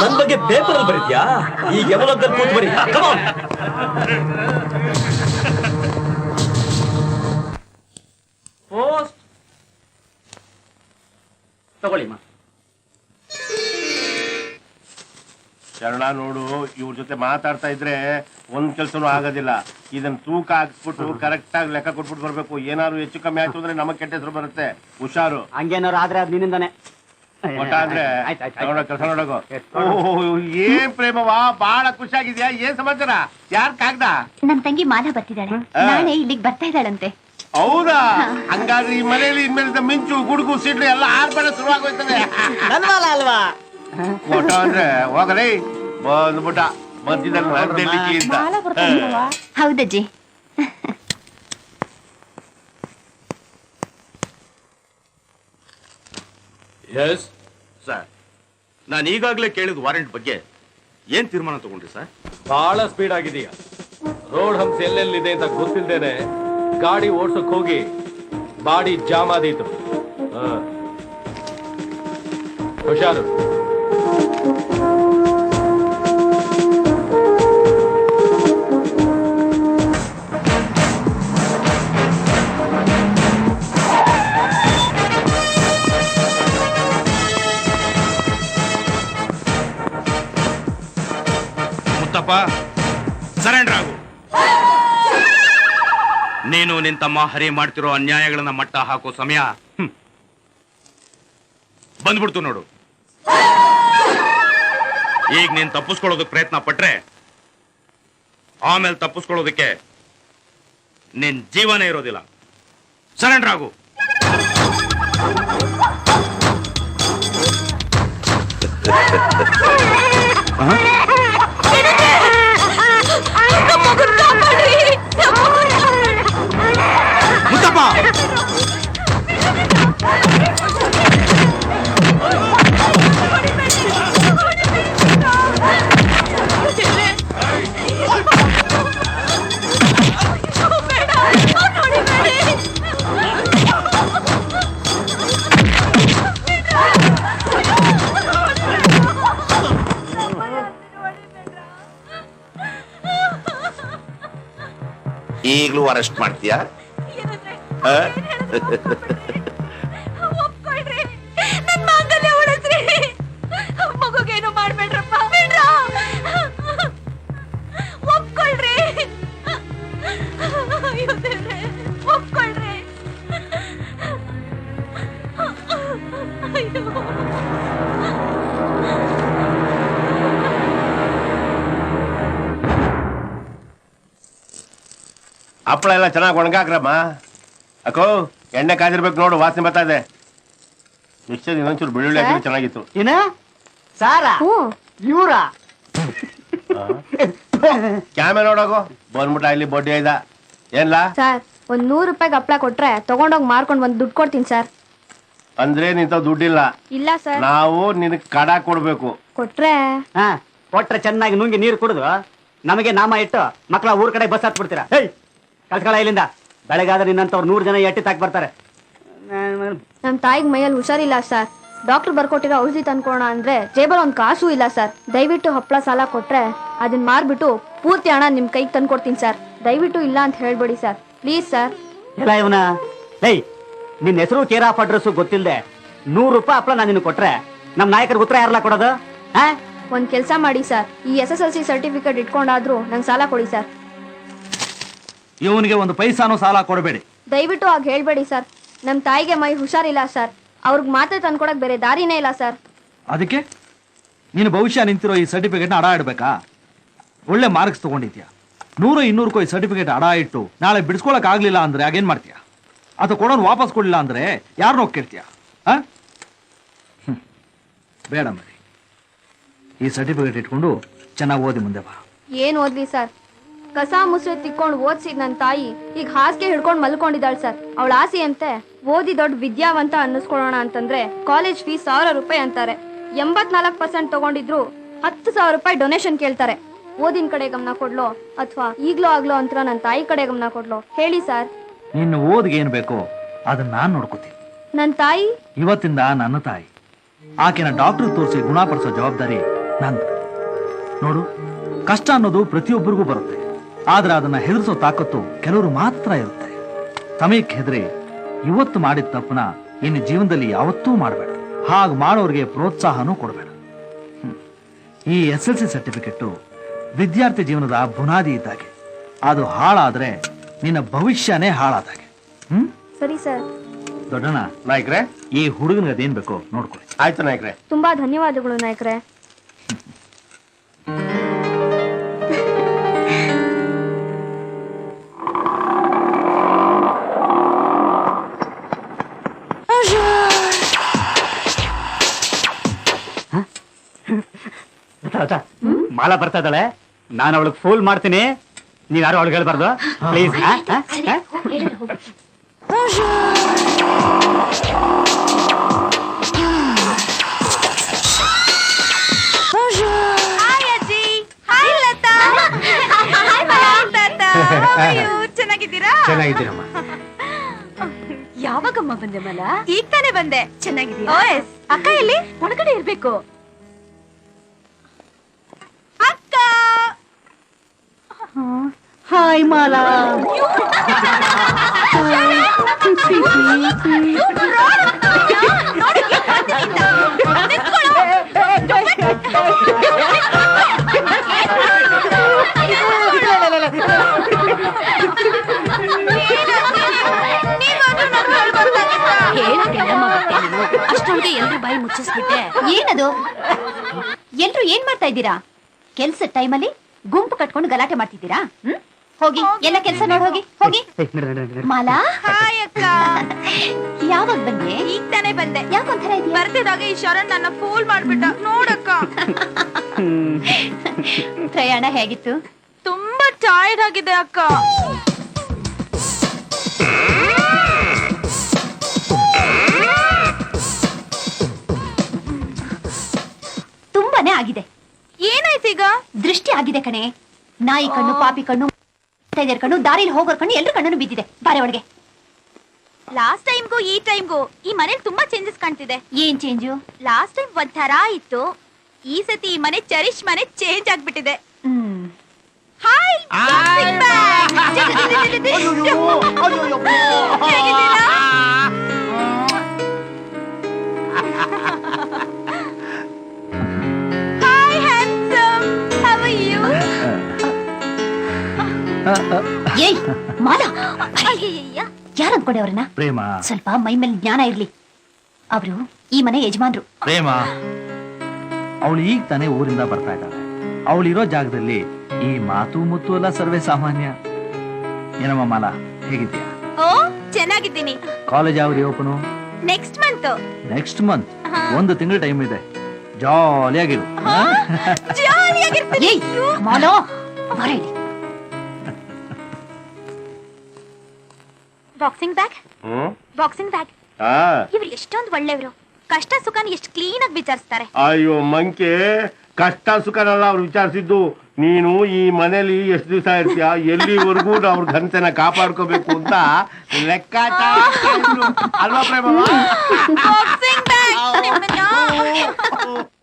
ನನ್ ಬಗ್ಗೆ ಪೇಪರ್ ಅಲ್ಲಿ ಬರೀದ್ಯಾ ಈ ಯವಲದಲ್ಲಿ ಕೂತ್ ಬರೀ. ಕಮಾನ್ ಪೋಸ್ಟ್ ತಗೊಳ್ಳಿ ಮಾ ಶರಣ ನೋಡು ಇವ್ರ ಜೊತೆ ಮಾತಾಡ್ತಾ ಇದ್ರೆ ಒಂದ್ ಕೆಲ್ಸನೂ ಆಗೋದಿಲ್ಲ. ಇದನ್ನ ತೂಕ ಹಾಕ್ಸ್ಬಿಟ್ಟು ಕರೆಕ್ಟ್ ಆಗಿ ಲೆಕ್ಕ ಕೊಟ್ಬಿಟ್ಟು ಬರ್ಬೇಕು. ಏನಾದ್ರು ಹೆಚ್ಚು ಕಮ್ಮಿ ಆಯ್ತು ಅಂದ್ರೆ ನಮಗ್ ಕೆಟ್ಟ ಹೆಸರು ಬರುತ್ತೆ. ಹುಷಾರು. ಹಂಗೇನಾರು ಆದ್ರೆ ಅದ್ ನಿನ್ನಿಂದಾನೆ. ಒಟ್ಟ ಅಂದ್ರೆ. ತಗೊಂಡೋಗ್ ಕೆಲಸ ನೋಡೋಗು. ಓಹ್, ಏನ್ ಪ್ರೇಮವಾ ಬಹಳ ಖುಷಿಯಾಗಿದ್ಯಾ? ಏನ್ ಸಮಾಚಾರ? ಯಾರ್ ಕಾಗ್ದ? ನನ್ ತಂಗಿ ಮಾಲಾ ಬರ್ತಿದ್ದಾಳೆ. ನಾಳೆ ಇಲ್ಲಿಗೆ ಬರ್ತಾ ಇದ್ದಾಳಂತೆ. ಹೌದಾ? ಹಂಗಾದ್ರೆ ಈ ಮನೆಯಲ್ಲಿ ಇನ್ಮೇಲಿಂದ ಮಿಂಚು ಗುಡುಗು ಸಿಡ್ಲು ಎಲ್ಲ ಆರ್ಭಟ ಶುರುವಾಗೋಯ್ತದೆ. ನನ್ವಾಲ ಅಲ್ವಾ? ಒಟ್ಟ ಅಂದ್ರೆ ಹೋಗಲೇ ಬಂದ್ಬಿಟ್ಟ ಮಧ್ಯದಲ್ಲಿ ಅಂತ ಹೌದಜ್ಜಿ ಎಸ್ ಸರ್ ನಾನು ಈಗಾಗಲೇ ಕೇಳಿದ ವಾರೆಂಟ್ ಬಗ್ಗೆ ಏನ್ ತೀರ್ಮಾನ ತಗೊಂಡ್ರಿ ಸರ್ ಬಹಳ ಸ್ಪೀಡ್ ಆಗಿದೀಯ. ರೋಡ್ ಹಂಪ್ಸ್ ಎಲ್ಲೆಲ್ಲಿದೆ ಅಂತ ಗೊತ್ತಿಲ್ದೇನೆ ಗಾಡಿ ಓಡ್ಸಕ್ ಹೋಗಿ ಬಾಡಿ ಜಾಮ್ ಆದೀತು. ಹಾ. ಹುಷಾರು. ಮುತ್ತಪ್ಪ ಸರೆಂಡರ್ ಆಗು. ನೀನು ನಿನ್ ತಮ್ಮ ಹರಿ ಮಾಡ್ತಿರೋ ಅನ್ಯಾಯಗಳನ್ನ ಮಟ್ಟ ಹಾಕೋ ಸಮಯ. ಬಂದ್ಬಿಡ್ತು ನೋಡು. ಈಗ ನೀನ್ ತಪ್ಪಿಸ್ಕೊಳ್ಳೋದಕ್ಕೆ ಪ್ರಯತ್ನ ಪಟ್ರೆ ಆಮೇಲೆ ತಪ್ಪಿಸ್ಕೊಳ್ಳೋದಕ್ಕೆ ನಿನ್ ಜೀವನ ಇರೋದಿಲ್ಲ. ಸರೆಂಡರ್ ಆಗು. ಈಗ್ಲೂ ಅರೆಸ್ಟ್ ಮಾಡ್ತೀಯಾ? ಹಪ್ಪಳ ಎಲ್ಲ ಚೆನ್ನಾಗಿ ಒಣಗಾಕ್ರಮ್ಮ. ಅಕ್ಕೋ ಎಣ್ಣೆ ಕಾದಿರ್ಬೇಕು ನೋಡು ವಾಸನೆ ಬರ್ತಾ ಇದೆ. ಮಿಕ್ಸರ್ ಇನ್ನೊಂಚೂರು ಬೆಳ್ಳುಳ್ಳಿ ಹಾಕಿದ್ರೆ ಚೆನ್ನಾಗಿತ್ತು. ಏನ ಸಾರಾ? ಇವ್ರ? ಕ್ಯಾಮೆ ನೋಡೋಗು ಬಂದ್ಬಿಟ್ಟ ಇಲ್ಲಿ ಬಡ್ಡಿ ಐದ. ಏನ್ಲಾ? ಸರ್ ಒಂದ್ ನೂರು ರೂಪಾಯಿಗೆ ಹಪ್ಪಳ ಕೊಟ್ರೆ ತಗೊಂಡೋಗಿ ಮಾರ್ಕೊಂಡ್ ಬಂದು ದುಡ್ಡು ಕೊಡ್ತೀನಿ ಸರ್. ಅಂದ್ರೆ ನಿಂತ ದುಡ್ಡಿಲ್ಲ. ಇಲ್ಲ ಸರ್. ನಾವು ನಿನ್ ಕಡ ಕೊಡ್ಬೇಕು. ಕೊಟ್ರೆ? ಹಾ ಕೊಟ್ರೆ ಚೆನ್ನಾಗಿ ನುಂಗಿ ನೀರು ಕುಡಿದು ನಮಗೆ ನಾಮ ಇಟ್ಟು ಮಕ್ಕಳ ಊರ್ ಕಡೆ ಬಸ್ ಹತ್ಬಿಡ್ತೀರಾ? ಹೇಯ್ ಕಳ್ಸ್ಕೊಳ ಇಲ್ಲಿಂದ. ಬೆಳಗಾದ್ರೆ ನಿನ್ನಂತವ್ರು ನೂರು ಜನ ಎಟ್ಟಿ ತಾಕ್ ಬರ್ತಾರೆ. ನಮ್ ತಾಯಿಗ್ ಮೈಯಲ್ಲಿ ಹುಷಾರಿಲ್ಲ ಸರ್. ಡಾಕ್ಟರ್ ಬರ್ಕೊಟ್ಟಿರೋ ಔಷಧಿ ತಂದ್ಕೊಳೋಣ ಅಂದ್ರೆ ಜೇಬಲ್ ಒಂದ್ ಕಾಸು ಇಲ್ಲ ಸರ್. ದಯವಿಟ್ಟು ಹಪ್ಪಳ ಸಾಲ ಕೊಟ್ರೆ ಅದನ್ನ ಮಾರ್ಬಿಟ್ಟು ಪೂರ್ತಿ ಹಣ ನಿಮ್ ಕೈಗೆ ತಂದ್ಕೊಡ್ತೀನಿ ಸರ್. ದಯವಿಟ್ಟು ಇಲ್ಲ ಅಂತ ಹೇಳ್ಬೇಡಿ ಸರ್. Please sir. ಎಲ್ಲ ಇವನ. ಏಯ್ ನಿನ್ನ ಹೆಸರು ಕೇರ್ ಆಫ್ ಅಡ್ರೆಸ್ ಗೊತ್ತಿಲ್ಲದೆ ನೂರು ರೂಪಾಯಿ ಹಪ್ಪಳ ನಾನು ನಿನ್ನ ಕೊಟ್ರೆ ನಮ್ಮ ನಾಯಕರ ಉತ್ತರ ಯಾರಲ್ಲ ಕೊಡೋದು? ಹಾ? ಒಂದ್ ಕೆಲಸ ಮಾಡಿ ಸರ್. ಈ S S L C certificate ಇಟ್ಕೊಂಡಾದ್ರೂ ನಂಗೆ ಸಾಲ ಕೊಡಿ ಸರ್. ಇವನಿಗೆ ಒಂದು ಪೈಸಾನು ಸಾಲ ಕೊಡಬೇಡಿ. ದಯವಿಟ್ಟು ಆಗ ಹೇಳ್ಬೇಡಿ ಸರ್. ನಮ್ ತಾಯಿಗೆ ಮೈ ಹುಷಾರಿಲ್ಲ ಸರ್. ಅವ್ರಿಗೆ ಮಾತ್ರೆ ತಂದ್ಕೊಡಕ್ ಬೇರೆ ದಾರಿನೇ ಇಲ್ಲ ಸರ್. ಅದಕ್ಕೆ? ನೀನು ಭವಿಷ್ಯ ನಿಂತಿರೋ ಈ ಸರ್ಟಿಫಿಕೇಟ್ನ ಅಡ ಇಡಬೇಕಾ? ಒಳ್ಳೆ ಮಾರ್ಕ್ಸ್ ತಗೊಂಡಿದ್ಯಾ? ನೂರು ಇನ್ನೂರಕ್ಕೂ ಈ ಸರ್ಟಿಫಿಕೇಟ್ ಅಡ ಇಟ್ಟು ನಾಳೆ ಬಿಡಿಸ್ಕೊಳಕ್ ಆಗ್ಲಿಲ್ಲ ಅಂದ್ರೆ ಆಗೇನ್ ಮಾಡ್ತೀಯಾ? ಅದು ಕೊಡೋನ್ ವಾಪಸ್ ಕೊಡ್ಲಿಲ್ಲ ಅಂದ್ರೆ ಯಾರನ್ನೋ ಕೇಳ್ತೀಯಾ ಆ? ಬೇಡ ಮರಿ. ಈ ಸರ್ಟಿಫಿಕೇಟ್ ಇಟ್ಕೊಂಡು ಚೆನ್ನಾಗಿ ಓದಿ ಮುಂದೆ ಬಾ. ಏನ್ ಓದ್ಲಿ ಸರ್? ಕಸ ಮುಸ್ರೆ ತಿಕ್ಕೊಂಡು ಓದ್ಸಿದ್ ನನ್ ತಾಯಿ ಈಗ ಹಾಸಿಗೆ ಹಿಡ್ಕೊಂಡು ಮಲ್ಕೊಂಡಿದ್ದಾಳೆ ಸರ್. ಅವಳ ಆಸೆ ಅಂತೆ ಓದಿ ದೊಡ್ಡ ವಿದ್ಯಾವಂತ ಅನ್ನಿಸ್ಕೊಳ್ಳೋಣ ಅಂತಂದ್ರೆ ಕಾಲೇಜ್ ಫೀಸ್ ಸಾವಿರ ರೂಪಾಯಿ ಅಂತಾರೆ. ಎಂಬತ್ನಾಲ್ಕು ಪರ್ಸೆಂಟ್ ತಗೊಂಡಿದ್ರು ಹತ್ತು ಸಾವಿರ ರೂಪಾಯಿ ಡೊನೇಷನ್ ಕೇಳ್ತಾರೆ. ಓದಿನ ಕಡೆ ಗಮನ ಕೊಡ್ಲೋ ಅಥವಾ ಈಗ್ಲೋ ಆಗ್ಲೋ ಅಂತ ನನ್ನ ತಾಯಿ ಕಡೆ ಗಮನ ಕೊಡ್ಲೋ? ಹೇಳಿ ಸರ್. ನಿನ್ನ ಓದ್ಗೆ ಏನ್ ಬೇಕೋ ಅದನ್ನ ನಾನ್ ನೋಡ್ಕೋತೀನಿ. ನನ್ನ ತಾಯಿ? ಇವತ್ತಿಂದ ನನ್ನ ತಾಯಿ. ಆಕೆನ ಡಾಕ್ಟರ್ ತೋರಿಸಿ ಗುಣಪಡಿಸೋ ಜವಾಬ್ದಾರಿ ನಂದು. ನೋಡು ಕಷ್ಟ ಅನ್ನೋದು ಪ್ರತಿಯೊಬ್ಬರಿಗೂ ಬರುತ್ತೆ. ಆದ್ರೆ ಅದನ್ನ ಹೆದರಿಸೋ ತಾಕತ್ತು ಕೆಲವರು ಮಾತ್ರ ಇರುತ್ತೆ. ಸಮಯಕ್ಕೆ ಹೆದರಿ ಇವತ್ತು ಮಾಡಿದ ತಪ್ಪನ ಇನ್ನು ಜೀವನದಲ್ಲಿ ಯಾವತ್ತೂ ಮಾಡಬೇಡ. ಹಾಗೆ ಮಾಡೋರಿಗೆ ಪ್ರೋತ್ಸಾಹನೂ ಕೊಡಬೇಡ. ಹ್ಮ್. ಈ ಎಸ್ ಎಲ್ ಸಿ ಸರ್ಟಿಫಿಕೇಟು ವಿದ್ಯಾರ್ಥಿ ಜೀವನದ ಬುನಾದಿ ಇದ್ದಾಗೆ ಅದು ಹಾಳಾದ್ರೆ ನಿನ್ನ ಭವಿಷ್ಯನೇ ಹಾಳಾದಾಗೆ ಹ್ಮ್? ಸರಿ ಸರ್. ದೊಡ್ಡಣ್ಣ ನಾಯಕ್ರೆ ಈ ಹುಡುಗನಿಗೆ ಅದೇನ್ ಬೇಕೋ ನೋಡ್ಕೊಳ್ಳಿ. ಆಯ್ತು ನಾಯಕ್ರೆ. ತುಂಬಾ ಧನ್ಯವಾದಗಳು ನಾಯಕ್ರೆ. ಮಾಲಾ ಬರ್ತಾ ಇದ್ದಾಳೆ. ನಾನು ಅವಳಿಗೆ ಫೂಲ್ ಮಾಡ್ತೀನಿ. ನೀವ್ ಯಾರು ಅವಳಿಗೆ ಹೇಳ್ಬಾರ್ದು? ಪ್ಲೀಸ್ ಚೆನ್ನಾಗಿದ್ದೀರಾ? ಚೆನ್ನಾಗಿದ್ದೀರಮ್ಮ ಯಾವಾಗಮ್ಮ ಬಂದೆ ಮಲ? ಈಗ ತಾನೇ ಬಂದೆ. ಚೆನ್ನಾಗಿದ್ದೀರಾ? ಅಕ್ಕ ಎಲ್ಲಿ? ಒಳಗಡೆ ಇರ್ಬೇಕು. Hi Mala. ಅಷ್ಟೊಂದು ಎಲ್ರು ಬಾಯಿ ಮುಚ್ಚಿಸ್ಬಿಟ್ಟೆ ಏನದು ಎಲ್ರು ಏನ್ ಮಾಡ್ತಾ ಇದ್ದೀರಾ? ಕೆಲ್ಸ ಟೈಮಲ್ಲಿ ಗುಂಪು ಕಟ್ಕೊಂಡು ಗಲಾಟೆ ಮಾಡ್ತಿದ್ದೀರಾ? ಹ್ಮ್? ಹೋಗಿ ಎಲ್ಲ ಕೆಲಸ ನೋಡಿ ಹೋಗಿ ಹೋಗಿ. ಮಾಲಾ? ಹಾಯ್ ಅಕ್ಕ. ಯಾವಾಗ ಬಂದೆ? ಈಗ ತಾನೇ ಬಂದೆ. ಯಾಕೊಂಥರ ಇದೆಯಾ? ಬರ್ತಿದಾಗ ಈ ಶರಣ್ ನನ್ನ ಫೂಲ್ ಮಾಡ್ಬಿಟ್ಟ. ನೋಡಕ್ಕ ಪ್ರಯಾಣ ಹೇಗಿತ್ತು? ತುಂಬಾ ಟೈರ್ಡ್ ಆಗಿದೆ ಅಕ್ಕ. ತುಂಬಾನೇ ಆಗಿದೆ. ಏನಾಯ್ತು ಈಗ? ದೃಷ್ಟಿ ಆಗಿದೆ ಕಣೆ. ನಾಯಿ ಕಣ್ಣು ಪಾಪಿ ಕಣ್ಣು ಕಣ್ಣು ದಾರಿಲಿ ಹೋಗೋರ್ ಕಣ್ಣು ಎಲ್ರ ಕಣ್ಣು ಬಿದ್ದಿದೆ. ಬಾರೆ ಒಳಗೆ ಲಾಸ್ಟ್ ಟೈಮ್ಗೂ ಈ ಟೈಮ್ಗೂ ಈ ಮನೇಲಿ ತುಂಬಾ ಚೇಂಜಸ್ ಕಾಣ್ತಿದೆ. ಏನ್ ಚೇಂಜು ಲಾಸ್ಟ್ ಟೈಮ್ ಒಂಥರ ಇತ್ತು. ಈ ಸತಿ ಈ ಮನೆ ಚರಿಶ್ ಮನೆ ಚೇಂಜ್ ಆಗ್ಬಿಟ್ಟಿದೆ. ಹಾಯ್ ಹಾಯ್ ಏಯ್ ಮಾಲ. ಯಾರು ಅನ್ಕೊಂಡೆ ಅವ್ರನ್ನ? ಪ್ರೇಮ. ಸ್ವಲ್ಪ ಮೈ ಮೇಲೆ ಜ್ಞಾನ ಇರ್ಲಿ. ಅವರು ಈ ಮನೆ ಯಜಮಾನ್ರು. ಪ್ರೇಮ. ಅವಳು ಈಗ ತಾನೇ ಊರಿಂದ ಬರ್ತಾ ಇದ್ದಾಳೆ. ಅವಳಿರೋ ಜಾಗದಲ್ಲಿ ಈ ಮಾತು ಮುತ್ತು ಎಲ್ಲ ಸರ್ವೇ ಸಾಮಾನ್ಯ. ಏನಮ್ಮ ಮಾಲಾ ಹೇಗಿದ್ಯಾ ಓ ಚೆನ್ನಾಗಿದ್ದೀನಿ. ಕಾಲೇಜ್ ಯಾವ open next month next month ಒಂದು ತಿಂಗಳ ಟೈಮ್ ಇದೆ. ಜಾಲಿಯಾಗಿರು ಏಯ್ ಮಾಲೋ ಬರ ಬಾಕ್ಸಿಂಗ್ ಬ್ಯಾಗ್ ಬಾಕ್ಸಿಂಗ್ ಬ್ಯಾಗ್ ಇವ್ರು ಎಷ್ಟೊಂದು ಒಳ್ಳೆಯವರು. ಕಷ್ಟ ಸುಖನ ಎಷ್ಟು ಕ್ಲೀನ್ ಆಗಿ ವಿಚಾರಿಸ್ತಾರೆ. ಅಯ್ಯೋ ಮಂಕೆ ಕಷ್ಟ ಸುಖನಲ್ಲ ಅವ್ರು ವಿಚಾರಿಸಿದ್ದು. ನೀನು ಈ ಮನೇಲಿ ಎಷ್ಟು ದಿವಸ ಇರ್ತೀಯ? ಎಲ್ಲಿವರೆಗೂ ಅವ್ರ ಘನತೆನ ಕಾಪಾಡ್ಕೋಬೇಕು ಅಂತ ಲೆಕ್ಕಾಚಾರ. ಅಲ್ವಾ ಪ್ರೇಮ